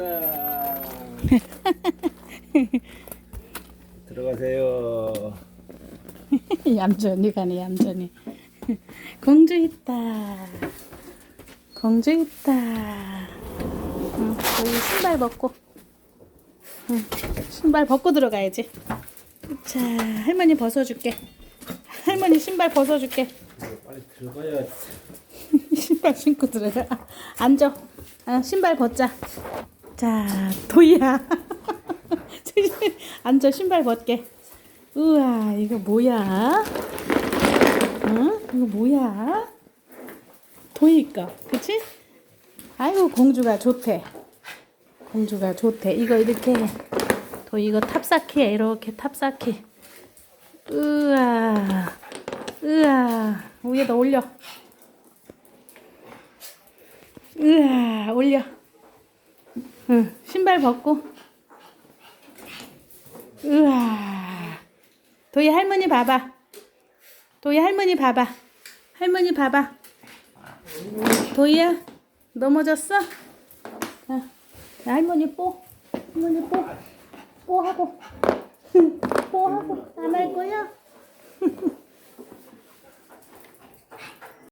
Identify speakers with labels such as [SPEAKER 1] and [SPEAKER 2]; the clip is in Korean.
[SPEAKER 1] 왔다. 들어가세요.
[SPEAKER 2] 얌전히 가네 얌전히. 공주 있다. 공주 있다. 응, 여기 신발 벗고. 응, 신발 벗고 들어가야지. 자 할머니 벗어줄게. 할머니 신발 벗어줄게.
[SPEAKER 1] 빨리 들어가야.
[SPEAKER 2] 신발 신고 들어가. 아, 앉아. 아, 신발 벗자 자 도희야. 앉아 신발 벗게. 우와 이거 뭐야? 응? 이거 뭐야? 도희가 그치? 아이고 공주가 좋대. 공주가 좋대. 이거 이렇게. 도희 이거 탑쌓기 이렇게 탑쌓기 우와 우와. 위에다 올려. 으아 올려 응 신발 벗고. 으아. 도희 할머니 봐봐. 도희 할머니 봐봐. 할머니 봐봐. 도희야 넘어졌어? 자, 자, 할머니 뽀 할머니 뽀 뽀 하고